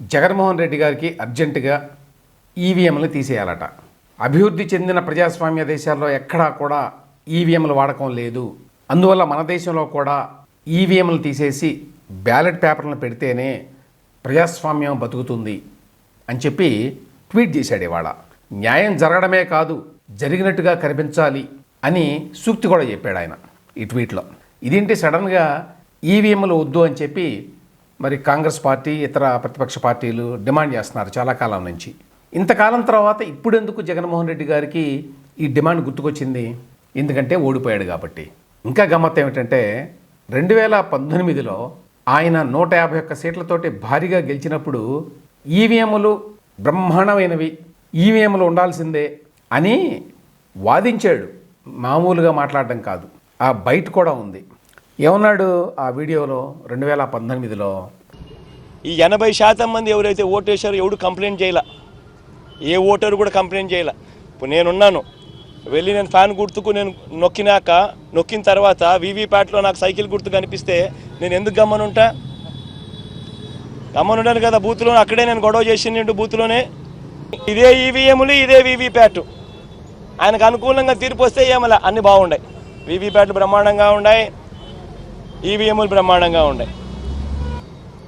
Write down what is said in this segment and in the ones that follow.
జగన్మోహన్ రెడ్డి గారికి అర్జెంటుగా ఈవీఎంలు తీసేయాలట. అభివృద్ధి చెందిన ప్రజాస్వామ్య దేశాల్లో ఎక్కడా కూడా ఈవీఎంలు వాడకం లేదు. అందువల్ల మన దేశంలో కూడా ఈవీఎంలు తీసేసి బ్యాలెట్ పేపర్లను పెడితేనే ప్రజాస్వామ్యం బతుకుతుంది అని చెప్పి ట్వీట్ చేశాడు ఇవాళ. న్యాయం జరగడమే కాదు జరిగినట్టుగా కనిపించాలి అని సూక్తి కూడా చెప్పాడు ఆయన ఈ ట్వీట్లో. ఇదేంటి సడన్గా ఈవీఎంలు వద్దు అని చెప్పి మరి కాంగ్రెస్ పార్టీ ఇతర ప్రతిపక్ష పార్టీలు డిమాండ్ చేస్తున్నారు చాలా కాలం నుంచి. ఇంతకాలం తర్వాత ఇప్పుడెందుకు జగన్మోహన్ రెడ్డి గారికి ఈ డిమాండ్ గుర్తుకొచ్చింది? ఎందుకంటే ఓడిపోయాడు కాబట్టి. ఇంకా గమ్మత్ ఏమిటంటే రెండు వేల పంతొమ్మిదిలో ఆయన నూట యాభై ఒక్క సీట్లతోటి భారీగా గెలిచినప్పుడు ఈవీఎంలు బ్రహ్మాండమైనవి ఈవీఎంలు ఉండాల్సిందే అని వాదించాడు. మామూలుగా మాట్లాడడం కాదు. ఆ బయట కూడా ఉంది. ఏమన్నాడు ఆ వీడియోలో రెండు వేల పంతొమ్మిదిలో? ఈ ఎనభై శాతం మంది ఎవరైతే ఓటేశారో ఎవడు కంప్లైంట్ చేయాల? ఏ ఓటరు కూడా కంప్లైంట్ చేయాల? ఇప్పుడు నేనున్నాను. వెళ్ళి నేను ఫ్యాన్ గుర్తుకు నేను నొక్కినాక నొక్కిన తర్వాత వీవీప్యాట్లో నాకు సైకిల్ గుర్తు కనిపిస్తే నేను ఎందుకు గమ్మనుంటా? గమ్మనుంటాను కదా బూత్లో అక్కడే నేను గొడవ చేసిండు బూత్లోనే. ఇదే ఈవీఎంలు ఇదే వీవీప్యాట్ ఆయనకు అనుకూలంగా తీర్పు వస్తే ఏమలా? అన్నీ బాగున్నాయి వీవీప్యాట్లు బ్రహ్మాండంగా ఉన్నాయి ఈవీఎంలు బ్రహ్మాండంగా ఉన్నాయి.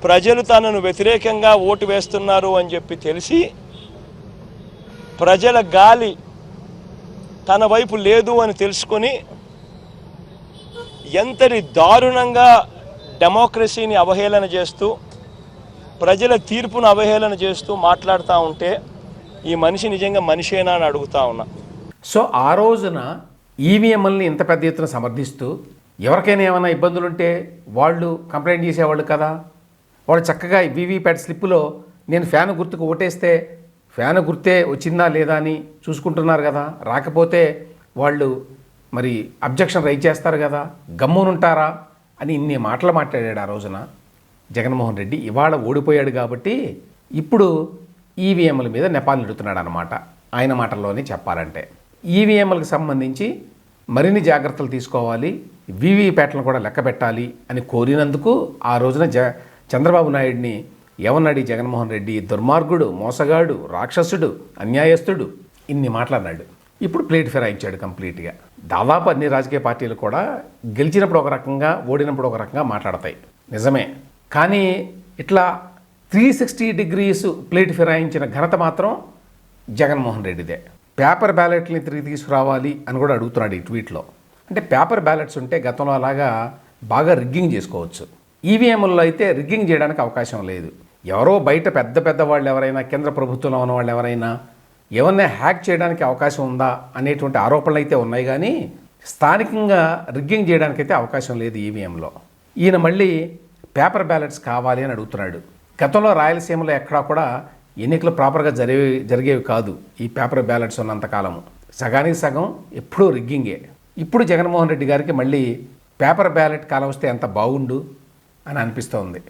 ప్రజలు తనను వ్యతిరేకంగా ఓటు వేస్తున్నారు అని చెప్పి తెలిసి ప్రజల గాలి తన వైపు లేదు అని తెలుసుకొని ఎంతటి దారుణంగా డెమోక్రసీని అవహేళన చేస్తూ ప్రజల తీర్పును అవహేళన చేస్తూ మాట్లాడుతూ ఉంటే ఈ మనిషి నిజంగా మనిషేనా అని అడుగుతా ఉన్నా. సో ఆ రోజున ఈవీఎంఎల్ని ఇంత పెద్ద ఎత్తున సమర్థిస్తూ ఎవరికైనా ఏమైనా ఇబ్బందులు ఉంటే వాళ్ళు కంప్లైంట్ చేసేవాళ్ళు కదా. వాళ్ళు చక్కగా వీవీప్యాట్ స్లిప్లో నేను ఫ్యాన్ గుర్తుకు ఓటేస్తే ఫ్యాన్ గుర్తే వచ్చిందా లేదా అని చూసుకుంటున్నారు కదా. రాకపోతే వాళ్ళు మరి అబ్జెక్షన్ రైజ్ చేస్తారు కదా. గమ్మునుంటారా అని ఇన్ని మాటలు మాట్లాడాడు ఆ రోజున జగన్మోహన్ రెడ్డి. ఇవాళ ఓడిపోయాడు కాబట్టి ఇప్పుడు ఈవీఎంల మీద నెపాలు నెడుతున్నాడు అనమాట ఆయన మాటల్లోనే చెప్పాలంటే. ఈవీఎంలకు సంబంధించి మరిన్ని జాగ్రత్తలు తీసుకోవాలి. వీవీప్యాట్లను కూడా లెక్క పెట్టాలి అని కోరినందుకు ఆ రోజున జ చంద్రబాబు నాయుడిని యవనాడి జగన్మోహన్ రెడ్డి దుర్మార్గుడు మోసగాడు రాక్షసుడు అన్యాయస్తుడు ఇన్ని మాట్లాడినాడు. ఇప్పుడు ప్లేట్ ఫిరాయించాడు కంప్లీట్గా. దాదాపు అన్ని రాజకీయ పార్టీలు కూడా గెలిచినప్పుడు ఒక రకంగా ఓడినప్పుడు ఒక రకంగా మాట్లాడతాయి. నిజమే. కానీ ఇట్లా త్రీ సిక్స్టీ డిగ్రీస్ ప్లేట్ ఫిరాయించిన ఘనత మాత్రం జగన్మోహన్ రెడ్డిదే. పేపర్ బ్యాలెట్ని తిరిగి తీసుకురావాలి అని కూడా అడుగుతున్నాడు ఈ ట్వీట్లో. అంటే పేపర్ బ్యాలెట్స్ ఉంటే గతంలో అలాగా బాగా రిగ్గింగ్ చేసుకోవచ్చు. ఈవీఎంలలో అయితే రిగ్గింగ్ చేయడానికి అవకాశం లేదు. ఎవరో బయట పెద్ద పెద్ద వాళ్ళు ఎవరైనా కేంద్ర ప్రభుత్వంలో ఉన్న వాళ్ళు ఎవరైనా ఏమన్నా హ్యాక్ చేయడానికి అవకాశం ఉందా అనేటువంటి ఆరోపణలు అయితే ఉన్నాయి కానీ స్థానికంగా రిగ్గింగ్ చేయడానికైతే అవకాశం లేదు ఈవీఎంలో. ఈయన మళ్ళీ పేపర్ బ్యాలెట్స్ కావాలి అని అడుగుతున్నాడు. గతంలో రాయలసీమలో ఎక్కడా కూడా ఎన్నికలు ప్రాపర్గా జరిగే జరిగేవి కాదు ఈ పేపర్ బ్యాలెట్స్ ఉన్నంతకాలము సగానికి సగం ఎప్పుడూ రిగ్గింగే. ఇప్పుడు జగన్మోహన్ రెడ్డి గారికి మళ్ళీ పేపర్ బ్యాలెట్ కాలం వస్తే ఎంత బాగుండు అని అనిపిస్తోంది.